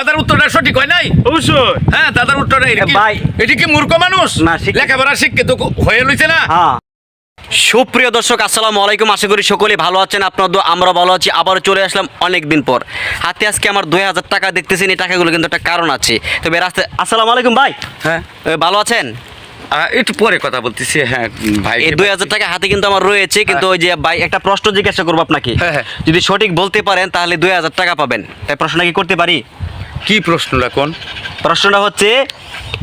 দাদার উত্তরটা সঠিক হয় নাই? অবশ্যই। হ্যাঁ দাদার উত্তরটা এটা কি? ভাই। এটি কি মূর্খ মানুষ? না। লেখাপড়া শিক্ষিত হয়ে লইছে না? হ্যাঁ। সুপ্রিয় দর্শক আসসালামু আলাইকুম। আশা করি সকলে ভালো আছেন আপনার দোয়া আমরা ভালো আছি। আবারও চলে আসলাম অনেক দিন পর। হাতে আজকে আমার দুই হাজার টাকা দেখতেছেন এই টাকাগুলো কিন্তু একটা কারণ আছে। তবে রাস্তায় আসসালামু আলাইকুম ভাই। হ্যাঁ। ভালো আছেন? একটু পরে কথা বলতেছি হ্যাঁ ভাই। এই দুই হাজার টাকা হাতে কিন্তু আমার রয়েছে কিন্তু ওই যে ভাই একটা প্রশ্ন জিজ্ঞাসা করব আপনাকে। হ্যাঁ, হ্যাঁ। যদি সঠিক বলতে পারেন তাহলে দুই হাজার টাকা পাবেন। তাই প্রশ্নটা কি করতে পারি? কি প্রশ্নটা কোন? প্রশ্নটা হচ্ছে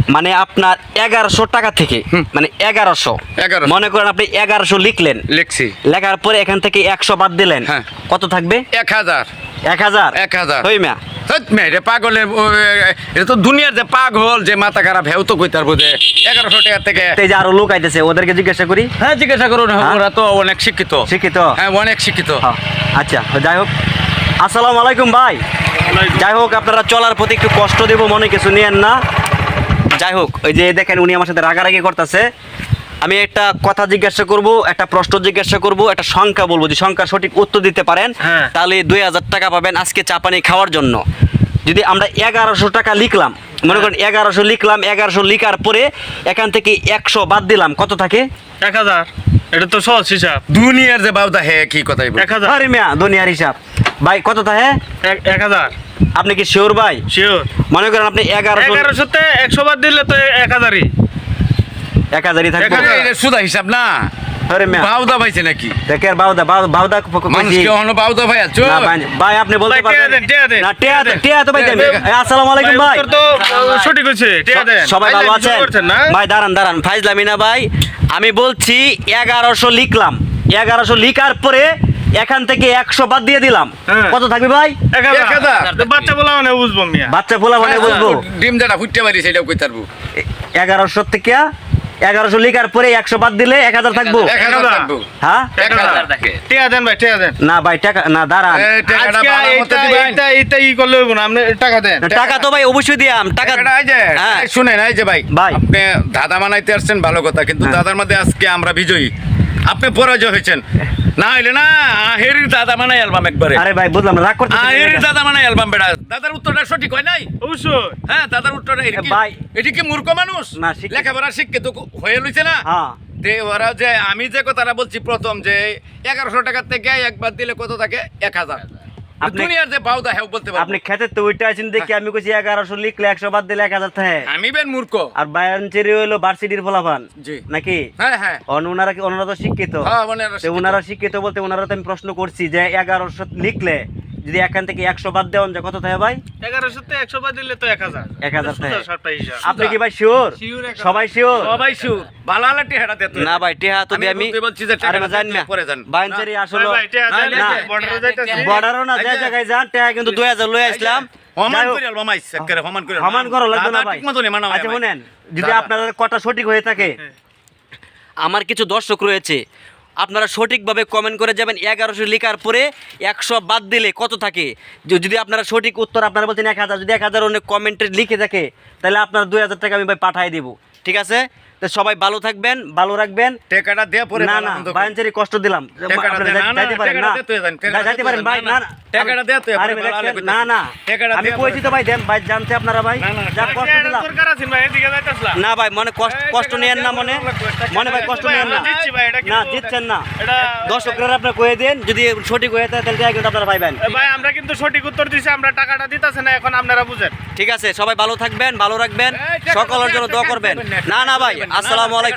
মানে আপনার এগারোশো টাকা থেকে মানে এগারোশো। 1100 মনে করেন আপনি এগারোশো লিখলেন। লিখছি। লেখার পরে এখান থেকে একশো বাদ দিলেন। হ্যাঁ। কত থাকবে? এক হাজার। এক হাজার? এক হাজার। হই মিয়া। এটা তো দুনিয়ার যে পাগল যে মাথা খারাপ হেউ তো কইতার বোঝে এগারোশো টাকা থেকে এই যে আরও লোক আইতেছে ওদেরকে জিজ্ঞাসা করি। হ্যাঁ জিজ্ঞাসা করুন হ্যাঁ? ওরা তো অনেক শিক্ষিত। শিক্ষিত। হ্যাঁ অনেক শিক্ষিত। হ্যাঁ, আচ্ছা যাই হোক। আসসালামু আলাইকুম ভাই। যাই হোক আপনারা চলার প্রতি একটু কষ্ট দেবো মনে কিছু নিয়েন না। যাই হোক ওই যে দেখেন উনি আমার সাথে রাগারাগি করতেছে। আমি একটা কথা জিজ্ঞাসা করব একটা প্রশ্ন জিজ্ঞাসা করব একটা সংখ্যা বলব। যে সংখ্যা সঠিক উত্তর দিতে পারেন হ্যাঁ। তাহলে দুই হাজার টাকা পাবেন আজকে চাপানি খাওয়ার জন্য। যদি আমরা এগারোশো টাকা লিখলাম মনে করেন এগারোশো লিখলাম এগারোশো লিখার পরে এখান থেকে একশো বাদ দিলাম কত থাকে? এক হাজার। এটা তো সহজ হিসাব। দুনিয়ার যে বাবদা হে কি কথাই এক হাজার। আরে মিয়া দুনিয়ার হিসাব। ভাই কত থাকে এক- এক হাজার। আপনি কি শিওর ভাই? শিওর মনে করেন আপনি এগারোশো এগারোশোতে একশো বার দিলে তো এক হাজারই। এক হাজারই থাকবে। সুদা হিসাব না? আরে মিয়া। বাউদা পাইছে নাকি? দেখের বাউদা বাউদা ক- ক- মানুষ কইছি। কি অন্য বাউদা ভাই আছো না, ভাই, ভাই আপনি বলতে পারবেন। দেন, টিয়া দেন, না টিয়া টিয়া দেন। টিয়া তো ভাই দেন টিয়া দেন। এই, আসসালামু আলাইকুম ভাই তো সঠিক হয়েছে ঠিক আছে সবাই ভালো আছেন? ভাই দাঁড়ান দাঁড়ান ফাইজলামি না ভাই। আমি বলছি এগারোশো লিখলাম। এগারোশো লিখার পরে এখান থেকে একশো বাদ দিয়ে দিলাম। হ্যাঁ। কত থাকবে ভাই? বাচ্চা বলা মানে বুঝব বাচ্চা ফোলা মানে বুঝব। ডিম যেটা ফুটতে পারি সেটাও কই তারবো এগারোশো থেকে এগারোশো লিখার পরে একশো বাদ দিলে এক হাজার থাকব। হ্যাঁ? এক হাজার টিয়া দেন ভাই টিয়া দেন। না ভাই টাকা না দাঁড়ান। টাকা তো ভাই অবশ্যই দিয়াম টাকা হ্যাঁ। শুনেন এই যে ভাই ভাই। আপনি দাদা মানাইতে আসছেন ভালো কথা কিন্তু হ্যাঁ। দাদার মধ্যে আজকে আমরা বিজয়ী। আপনি পরাজয় হয়েছেন। না হইলে না হেরির দাদা মানে অ্যালবাম একবারে। আরে ভাই বুঝলাম রাগ করতে হেরির দাদা মানে অ্যালবাম বেড়া। দাদার উত্তরটা সঠিক হয় নাই? অবশ্যই। হ্যাঁ দাদার উত্তরটা এরকম ভাই। এটি কি মূর্খ মানুষ? না। লেখাপড়া শিক্ষিত হয়ে লইছে না? হ্যাঁ। দে ওরা যে আমি যে কথাটা বলছি প্রথম যে এগারোশো টাকার থেকে একবার দিলে কত থাকে? এক হাজার। দুনিয়ার যে বাউদা হ্যাঁ বলতে পারব। আপনি খেতে তো ওইটা আছেন দেখি আমি কইছি লিখলে একশো বাদ দিলে এক হাজার থাকে। আমি বেন মূর্খ। আর বায়ান চেরি হইল ভার্সিটির ফলাফান জি। নাকি? হ্যাঁ হ্যাঁ। অন ওনারা কি ওনারা তো শিক্ষিত। হ্যাঁ, ওনারা শিক্ষিত। বলতে ওনারা তো আমি প্রশ্ন করছি যে এগারোশো লিখলে যদি এখান থেকে একশো বাদ দেওয়ান যায় কত থাকে ভাই? এগারোশোতে একশো বার দিলে তো এক হাজার। এক হাজার আপনি কি ভাই শিওর। সবাই শিওর সবাই ভালো টেহাটা দিতে না ভাই টেহা তো আমি বলছি যে আরে না। জান না আসলে যে। বর্ডারও না যে জায়গায় যান টেহা কিন্তু দুই হাজার লয়ে আসলাম। মানা আচ্ছা যদি আপনার কথা সঠিক হয়ে থাকে আমার কিছু দর্শক রয়েছে। আপনারা সঠিকভাবে কমেন্ট করে যাবেন এগারোশো লেখার পরে একশো বাদ দিলে কত থাকে? যদি আপনারা সঠিক উত্তর আপনারা বলছেন এক হাজার, যদি এক হাজার অনেক কমেন্টে লিখে থাকে, তাহলে আপনার দুই হাজার টাকা আমি ভাই পাঠাই দেবো। ঠিক আছে? তো সবাই ভালো থাকবেন ভালো রাখবেন। টাকাটা দে পরে না না বায়ানচারি কষ্ট দিলাম যাইতে পারেন না। যাইতে পারেন ভাই না না, না টাকাটা দে তুই, আরে আপনি না না আমি কইছি তো ভাই দেন ভাই জানতে আপনারা ভাই যা কষ্ট দিলাম। দরকার আছে ভাই, এদিকে যাইতাছিলাম। না ভাই মনে কষ্ট কষ্ট নিয়েন না মনে। মনে ভাই কষ্ট আমরা না না দিচ্ছেন না। দর্শকরা আপনার কয়ে দেন যদি সঠিক হয়ে থাকে তাহলে কিন্তু আপনারা পাইবেন ভাই আমরা কিন্তু সঠিক উত্তর দিছি আমরা টাকাটা দিতেছে না এখন আপনারা বুঝেন। ঠিক আছে সবাই ভালো থাকবেন ভালো রাখবেন সকলের জন্য দোয়া করবেন। না, না ভাই আসসালামু আলাইকুম।